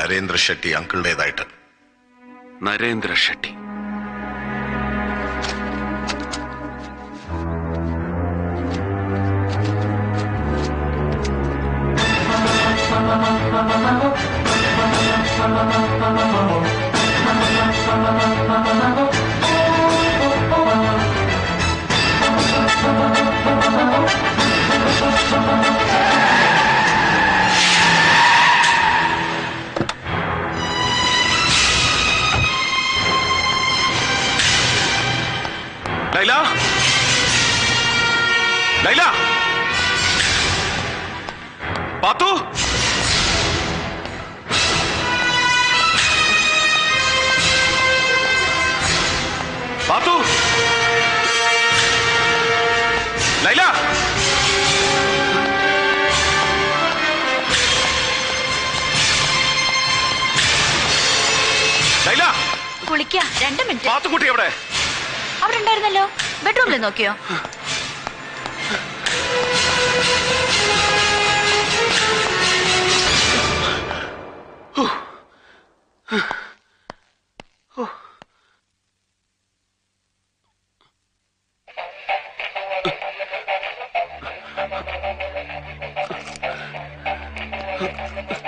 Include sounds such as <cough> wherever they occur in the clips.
നരേന്ദ്ര ഷെട്ടി അങ്കിളുടേതായിട്ട്. നരേന്ദ്ര ഷെട്ടി കുളിക്ക രണ്ട് മിനിറ്റ്. പാത്തുക്കുട്ടി എവിടെ? അവിടെ ഉണ്ടായിരുന്നല്ലോ ബെഡ്റൂമിൽ നോക്കിയോ? യെസ്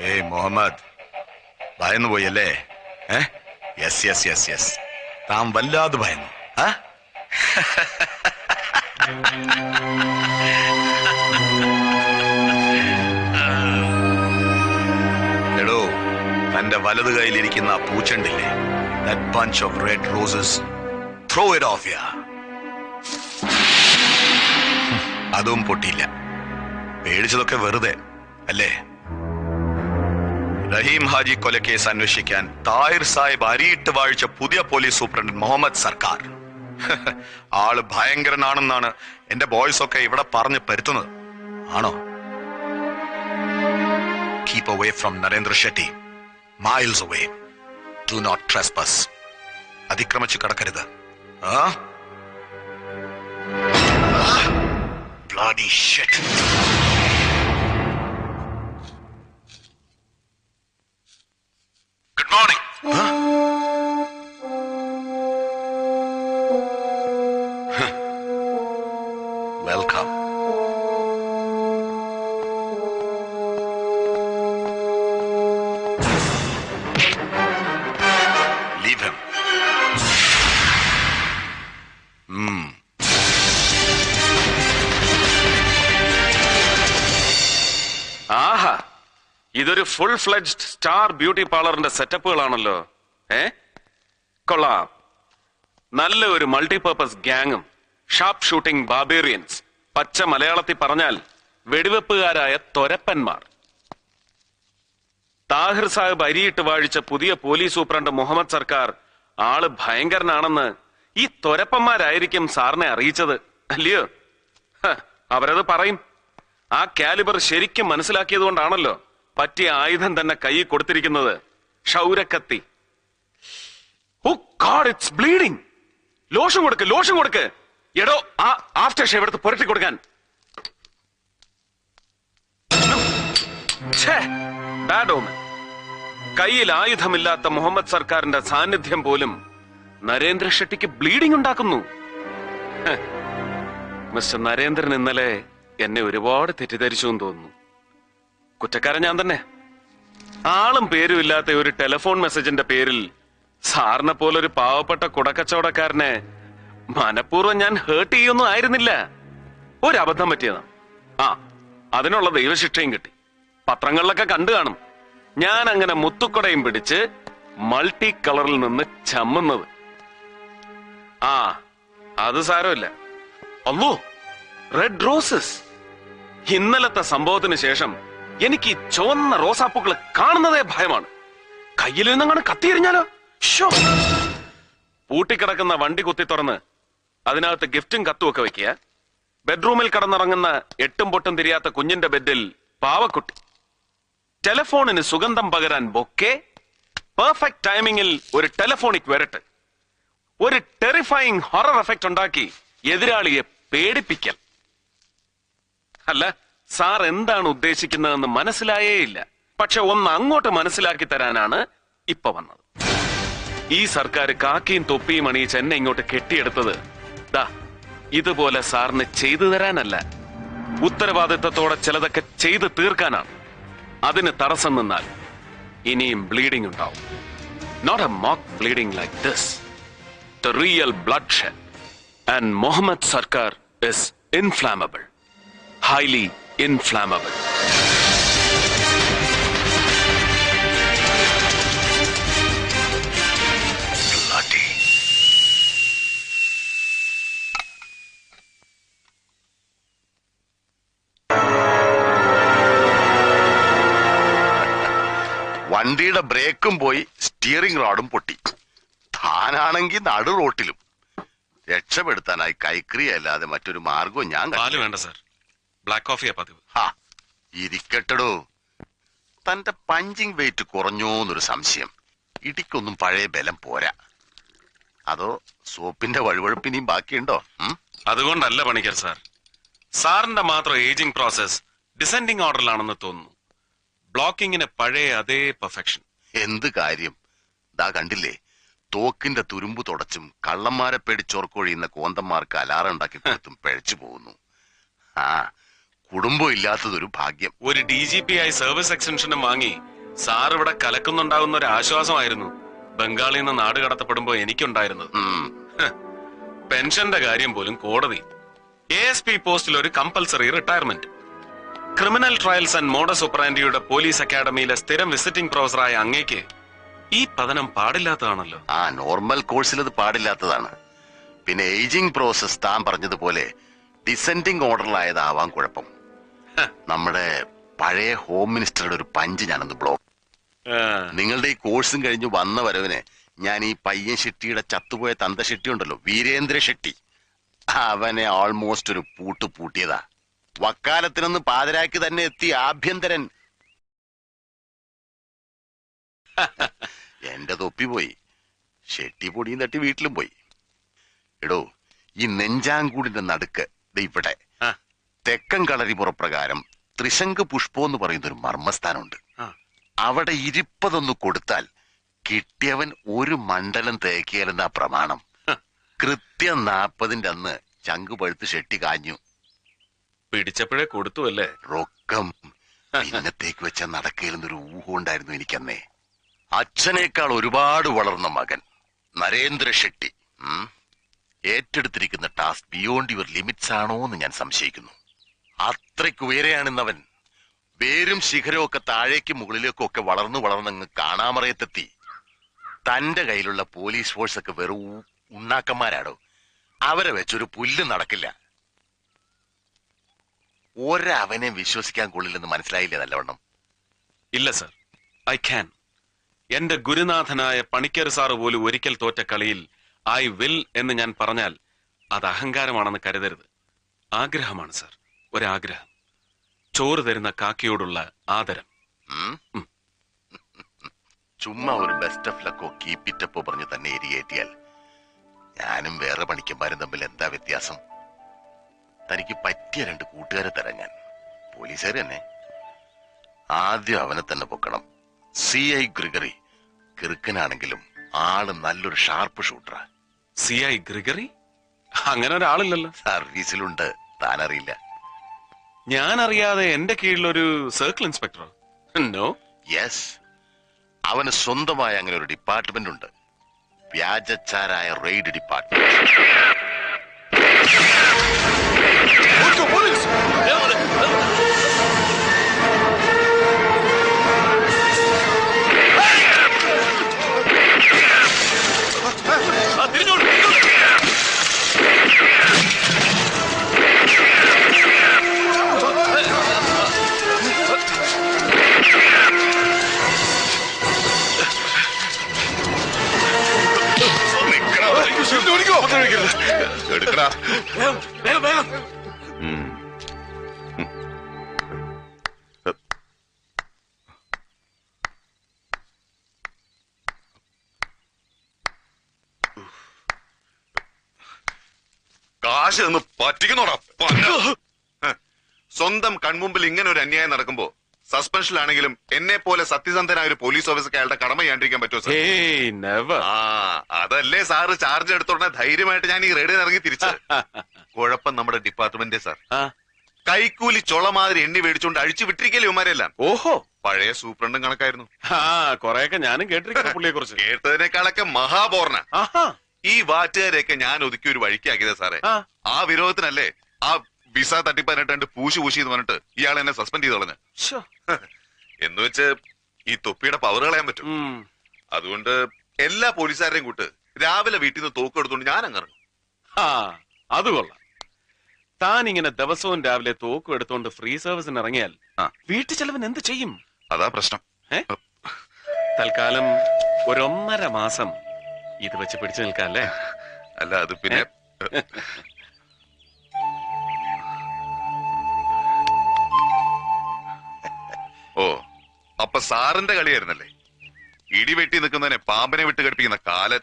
ഏയ് മുഹമ്മദ് ഭയന്നു പോയല്ലേ? ഏ? യെസ് യെസ് യെസ് യെസ് താൻ വല്ലാതെ ഭയന്നു. ആ? എടോ തന്റെ വലത് കയ്യിലിരിക്കുന്ന ആ പൂച്ചണ്ടില്ലേ? That bunch of red roses throw it off യാ അതും പൊട്ടിയില്ല. പേടിച്ചതൊക്കെ വെറുതെ അല്ലേ? റഹീം ഹാജി കൊലക്കേസ് അന്വേഷിക്കാൻ താഹിർ സാഹിബ് അരിയിട്ട് വാഴിച്ച പുതിയ പോലീസ് സൂപ്രണ്ട് മുഹമ്മദ് സർക്കാർ. <laughs> ആൾ ഭയങ്കരനാണെന്നാണ് എന്റെ ബോയ്സ് ഒക്കെ ഇവിടെ പറഞ്ഞു പരുത്തുന്നത്. ആണോ? Keep away from Narendra Shetty miles away do not trespass അതിക്രമിച്ചു കടക്കരുത്. ആ? Bloody shit. Morning. ഇതൊരു ഫുൾ ഫ്ലെഡ്ജ്ഡ് സ്റ്റാർ ബ്യൂട്ടി പാർലറിന്റെ സെറ്റപ്പുകളാണല്ലോ ഏ? കൊള്ളാം. നല്ല ഒരു മൾട്ടിപർപ്പസ് ഗ്യാങ്ങും ഷാർപ്പ് ഷൂട്ടിംഗ് ബാബേറിയൻസ് പച്ച മലയാളത്തിൽ പറഞ്ഞാൽ വെടിവെപ്പുകാരായ തൊരപ്പന്മാർ. താഹിർ സാഹിബ് അരിയിട്ട് വാഴിച്ച പുതിയ പോലീസ് സൂപ്രണ്ട് മുഹമ്മദ് സർക്കാർ ആൾ ഭയങ്കരനാണെന്ന് ഈ തൊരപ്പന്മാരായിരിക്കും സാറിനെ അറിയിച്ചത് അല്ലയോ? അവരത് പറയും. ആ കാലിബർ ശരിക്കും മനസ്സിലാക്കിയത് കൊണ്ടാണല്ലോ പറ്റിയ ആയുധം തന്നെ കൈ കൊടുത്തിരിക്കുന്നത് ക്ഷൗരക്കത്തി. ഇറ്റ്സ് ബ്ലീഡിംഗ് ലോഷൻ കൊടുക്ക് ലോഷൻ കൊടുക്ക്. എടോ ആ ആഫ്റ്റർ ഷേവ് എടുത്ത് പുരട്ടി കൊടുക്കാൻ. കയ്യിൽ ആയുധമില്ലാത്ത മുഹമ്മദ് സർക്കാരിന്റെ സാന്നിധ്യം പോലും നരേന്ദ്ര ഷെട്ടിക്ക് ബ്ലീഡിംഗ് ഉണ്ടാക്കുന്നു. മിസ്റ്റർ നരേന്ദ്രൻ ഇന്നലെ എന്നെ ഒരുപാട് തെറ്റിദ്ധരിച്ചു എന്ന് തോന്നുന്നു. കുറ്റക്കാരൻ ഞാൻ തന്നെ. ആളും പേരും ഇല്ലാത്ത ഒരു ടെലിഫോൺ മെസ്സേജിന്റെ പേരിൽ സാറിനെ പോലെ ഒരു പാവപ്പെട്ട കുടക്കച്ചവടക്കാരനെ മനഃപൂർവം ഞാൻ ഹേർട്ട് ചെയ്യൊന്നും ആയിരുന്നില്ല. ഒരു അബദ്ധം പറ്റിയതാ. ആ അതിനുള്ള ദൈവശിക്ഷയും കിട്ടി. പത്രങ്ങളിലൊക്കെ കണ്ടു കാണും. ഞാൻ അങ്ങനെ മുത്തുക്കുടയും പിടിച്ച് മൾട്ടി കളറിൽ നിന്ന് ചമ്മുന്നത്. ആ അത് സാരമില്ല. അല്ലോ റെഡ് റോസസ് ഇന്നലത്തെ സംഭവത്തിന് ശേഷം എനിക്ക് ചുവന്ന റോസാപ്പൂക്കൾ കാണുന്നതേ ഭയമാണ്. കയ്യിൽ നിന്നങ്ങനെ കത്തിയെറിഞ്ഞാലോ പൂട്ടിക്കിടക്കുന്ന വണ്ടി കുത്തി തുറന്ന് അതിനകത്ത് ഗിഫ്റ്റും കത്തും ഒക്കെ വെക്കുക. ബെഡ്റൂമിൽ കടന്നിറങ്ങുന്ന എട്ടും പൊട്ടും തിരിയാത്ത കുഞ്ഞിന്റെ ബെഡിൽ പാവക്കുട്ടി. ടെലഫോണിന് സുഗന്ധം പകരാൻ ബൊക്കെ. പെർഫെക്റ്റ് ടൈമിംഗിൽ ഒരു ടെലഫോണിക് വരട്ട്. ഒരു ടെറിഫൈങ് ഹൊറർ എഫക്റ്റ് ഉണ്ടാക്കി എതിരാളിയെ പേടിപ്പിക്കൽ. അല്ല സാർ എന്താണ് ഉദ്ദേശിക്കുന്നതെന്ന് മനസ്സിലായേ ഇല്ല. പക്ഷെ ഒന്ന് അങ്ങോട്ട് മനസ്സിലാക്കി തരാനാണ് ഇപ്പൊ വന്നത്. ഈ സർക്കാർ കാക്കിയും തൊപ്പിയും അണിയിച്ച് എന്നെ ഇങ്ങോട്ട് കെട്ടിയെടുത്തത്. ദാ ഇതുപോലെ സാറിന് ചെയ്തു തരാനല്ല. ഉത്തരവാദിത്തത്തോടെ ചിലതൊക്കെ ചെയ്തു തീർക്കാനാണ്. അതിന് തടസ്സം നിന്നാൽ ഇനിയും ബ്ലീഡിംഗ് ഉണ്ടാവും. Not a mock bleeding like this the real bloodshed and Muhammad Sarkar is inflammable highly inflammable. വണ്ടിയുടെ ബ്രേക്കും പോയി സ്റ്റിയറിംഗ് റോഡും പൊട്ടി താനാണെങ്കിൽ നടു റോട്ടിലും രക്ഷപ്പെടുത്താനായി കൈക്രിയ അല്ലാതെ മറ്റൊരു മാർഗവും ഞാൻ. വേണ്ട സർ ബ്ലാക്ക് കോഫിയാ പതിവ്. ഹാ. ഇരിക്കട്ടടോ. തന്റെ പഞ്ചിങ് വെയിറ്റ് കുറഞ്ഞോന്നൊരു സംശയം. ഇടിക്കൊന്നും പഴയ ബലം പോരാ. അതോ സോപ്പിന്റെ വഴുവഴുപ്പിനിയും ബാക്കിയുണ്ടോ? അതുകൊണ്ടല്ല പണിക്കർ സാർ. സാറിന്റെ മാത്രം ഏജിംഗ് പ്രോസസ് ഡിസെൻഡിങ് ഓർഡറിലാണെന്ന് തോന്നുന്നു. ബ്ലോക്കിങ്ങിന് പഴയ അതേ പെർഫെക്ഷൻ എന്ത് കാര്യം? ദാ കണ്ടില്ലേ? തോക്കിന്റെ തുരുമ്പ് തുടച്ചും കള്ളന്മാരെ പേടിച്ചോർക്കൊഴിയുന്ന കോന്തന്മാർക്ക് അലാറം ഉണ്ടാക്കി കൊടുത്തും പിഴച്ചു പോകുന്നു. ആ കുടുംബം ഇല്ലാത്തതൊരു ഭാഗ്യം. ഒരു ഡി ജി പി ആയി സർവീസ് എക്സ്റ്റൻഷനും വാങ്ങി സാർ ഇവിടെ കലക്കുന്നുണ്ടാകുന്ന ഒരു ആശ്വാസമായിരുന്നു ബംഗാളിൽ നിന്ന് നാട് കടത്തപ്പെടുമ്പോ എനിക്കുണ്ടായിരുന്നത്. പെൻഷന്റെ കാര്യം പോലും കോടതി. എ എസ് പി പോസ്റ്റിൽ ഒരു compulsory retirement. Criminal trials and modus സൂപ്രാൻഡിയുടെ police അക്കാഡമിയിലെ സ്ഥിരം വിസിറ്റിംഗ് പ്രൊഫസറായ അങ്ങേക്ക് ഈ പതനം പാടില്ലാത്തതാണല്ലോ. ആ നോർമൽ കോഴ്സിൽ അത് പാടില്ലാത്തതാണ്. പിന്നെ ഏജിംഗ് പ്രോസസ് താൻ പറഞ്ഞതുപോലെ ഡിസെൻഡിങ് ഓർഡറിലായതാവാം കുഴപ്പം. നമ്മുടെ പഴയ ഹോം മിനിസ്റ്ററുടെ ഒരു പഞ്ച് ഞാനൊന്ന് ബ്ലോക്ക് നിങ്ങളുടെ ഈ കോഴ്സും കഴിഞ്ഞ് വന്ന വരവിന് ഞാൻ ഈ പയ്യൻ ഷെട്ടിയുടെ ചത്തുപോയ തന്ത ഷെട്ടി ഉണ്ടല്ലോ വീരേന്ദ്ര ഷെട്ടി. അവനെ ഓൾമോസ്റ്റ് ഒരു പൂട്ട് പൂട്ടിയതാ. വക്കാലത്തിനൊന്ന് പാതിരാക്കി തന്നെ എത്തി ആഭ്യന്തരൻ. <laughs> എന്റെ തൊപ്പി പോയി. ഷെട്ടി പൊടിയും തട്ടി വീട്ടിലും പോയി. എടോ ഈ നെഞ്ചാങ്കൂടിന്റെ നടുക്ക് ഇവിടെ. തെക്കൻ കളരിപുറപ്രകാരം ത്രിശങ്ക് പുഷ്പം എന്ന് പറയുന്ന ഒരു മർമ്മസ്ഥാനമുണ്ട് അവിടെ ഇരിപ്പതൊന്ന് കൊടുത്താൽ കിട്ടിയവൻ ഒരു മണ്ഡലം തേക്കിയാലെന്നാ പ്രമാണം. കൃത്യം നാപ്പതിന്റെ അന്ന് ചങ്ക് പഴുത്ത് ഷെട്ടി കാഞ്ഞു. പിടിച്ചപ്പോഴേ കൊടുത്തു അല്ലേ? റൊക്കം. ഇന്നത്തേക്ക് വെച്ച നടക്കയിലെന്നൊരു ഊഹം ഉണ്ടായിരുന്നു എനിക്കന്നേ. അച്ഛനേക്കാൾ ഒരുപാട് വളർന്ന മകൻ നരേന്ദ്ര ഷെട്ടി. ഏറ്റെടുത്തിരിക്കുന്ന ടാസ്ക് ബിയോണ്ട് യുവർ ലിമിറ്റ്സ് ആണോ എന്ന് ഞാൻ സംശയിക്കുന്നു. അത്രയ്ക്ക് ഉയരെയാണിന്നവൻ. വേരും ശിഖരവും ഒക്കെ താഴേക്കും മുകളിലേക്കും ഒക്കെ വളർന്നു വളർന്നങ്ങ് കാണാമറയത്തെത്തി. തന്റെ കയ്യിലുള്ള പോലീസ് ഫോഴ്സ് ഒക്കെ വെറു ഉണ്ണാക്കന്മാരാടോ. അവരെ വെച്ചൊരു പുല്ല് നടക്കില്ല. ഒരവനെ വിശ്വസിക്കാൻ കൊള്ളില്ലെന്ന് മനസ്സിലായില്ലേ നല്ലവണ്ണം? ഇല്ല സർ. I can. എന്റെ ഗുരുനാഥനായ പണിക്കർ സാറ് പോലും ഒരിക്കൽ തോറ്റ കളിയിൽ ഐ വിൽ എന്ന് ഞാൻ പറഞ്ഞാൽ അത് അഹങ്കാരമാണെന്ന് കരുതരുത്. ആഗ്രഹമാണ് സർ. ഒരാഗ്രഹം. ചോറ് തരുന്ന കാക്കയോടുള്ള ആദരം. ചുമ്മാ ഒരു ബെസ്റ്റ് ഓഫ് ലക്കോ കീപ്പിറ്റപ്പോ പറഞ്ഞു തന്നെ എരിയേറ്റിയാൽ ഞാനും വേറെ പണിക്കന്മാരും തമ്മിൽ എന്താ വ്യത്യാസം? തനിക്ക് പറ്റിയ രണ്ട് കൂട്ടുകാരെ തരാം ഞാൻ. പോലീസുകാർ തന്നെ. ആദ്യം അവനെ തന്നെ പൊക്കണം. സി ഐ ഗ്രിഗറി കിറുക്കനാണെങ്കിലും ആൾ നല്ലൊരു ഷാർപ്പ് ഷൂട്ടറാ സി ഐ ഗ്രിഗറി? അങ്ങനെ ഒരാളില്ലല്ലോ. സർവീസിലുണ്ട് താനറിയില്ല. ഞാൻ അറിയാതെ എന്റെ കീഴിലൊരു സർക്കിൾ ഇൻസ്പെക്ടറോ? നോ യെസ് അവന് സ്വന്തമായ അങ്ങനെ ഒരു ഡിപ്പാർട്ട്മെന്റ് ഉണ്ട്. വ്യാജച്ചാരായ റെയ്ഡ് ഡിപ്പാർട്ട്മെന്റ് എടുക്കടാ. കാശ് നിന്ന് പറ്റിക്കുന്നോടാ. സ്വന്തം കൺമുമ്പിൽ ഇങ്ങനെ ഒരു അന്യായം നടക്കുമ്പോ സസ്പെൻഷനിലാണെങ്കിലും എന്നെ പോലെ സത്യസന്ധനായ ഒരു പോലീസ് ഓഫീസർക്ക് അയാളുടെ കടമ ചെയ്യാണ്ടിരിക്കാൻ പറ്റുമോ സാർ? നെവർ ആ അതല്ലേ സാറ് ചാർജ് എടുത്തോടെ ധൈര്യമായിട്ട് ഞാൻ ഈ റേഡിയോ ഇറങ്ങി തിരിച്ചു. <laughs> കുഴപ്പം നമ്മുടെ ഡിപ്പാർട്ട്മെന്റ് സാർ. കൈക്കൂലി ചൊള മാതിരി എണ്ണി മേടിച്ചുകൊണ്ട് അഴിച്ചു വിട്ടിരിക്കല്ലേ ഇവന്മാരെല്ലാം. ഓഹോ. പഴയ സൂപ്രണ്ടും കണക്കായിരുന്നു. ആ കൊറേയൊക്കെ ഞാനും കേട്ടിരിക്കുന്നു പുള്ളിയെ കുറിച്ച് കേട്ടതിനേക്കാളൊക്കെ മഹാപോർണ ആഹാ. ഈ വാറ്റുകാരെയൊക്കെ ഞാൻ ഒതുക്കി ഒരു വഴിക്കാക്കിയത് സാറേ. ആ. ആ വിരോധത്തിനല്ലേ ആ വിസ തട്ടിപ്പതിനെട്ട് പൂശി പൂശി എന്ന് പറഞ്ഞിട്ട് ഇയാൾ എന്നെ സസ്പെൻഡ് ചെയ്ത് കളഞ്ഞു. <laughs> എന്ന് വെച്ച് ഈ തൊപ്പിയുടെ പവർ കളയാൻ പറ്റും. അതുകൊണ്ട് എല്ലാ പോലീസുകാരെയും കൂട്ട് രാവിലെ വീട്ടിൽ നിന്ന് തോക്ക് എടുത്തോണ്ട് ഞാൻ അങ്ങനെ ആ അത് കൊള്ളാം താൻ ഇങ്ങനെ ദിവസവും രാവിലെ തോക്കും എടുത്തോണ്ട് ഫ്രീ സർവീസിന് ഇറങ്ങിയാൽ. വീട്ടു ചെലവിന് എന്ത് ചെയ്യും അതാ പ്രശ്നം? തൽക്കാലം ഒരൊന്നര മാസം ഇത് വെച്ച് പിടിച്ചു നിൽക്കാം അല്ലേ <laughs> അല്ല അത് പിന്നെ <laughs> ഓ അപ്പൊ സാറിന്റെ കളിയായിരുന്നല്ലേ? ഇടി വെട്ടി നിൽക്കുന്നതിനെ പാമ്പനെ വിട്ട് കടിപ്പിക്കുന്ന കാലൻ.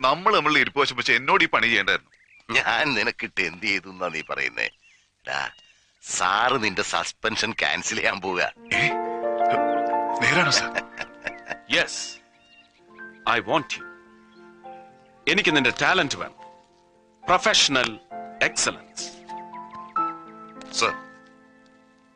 നമ്മൾ നമ്മൾ ഇരിപ്പ് വശം വെച്ച് എന്നോട് ഈ പണി ചെയ്യേണ്ടായിരുന്നു. ഞാൻ നിനക്കിട്ട് എന്ത് ചെയ്തു എന്നാ നീ പറയുന്നേ? സാറ് നിന്റെ സസ്പെൻഷൻ ക്യാൻസൽ ചെയ്യാൻ പോവുക. നേരാണോ sir? Yes I want you എനിക്ക് നിന്റെ ടാലന്റ് വേണം. Professional excellence sir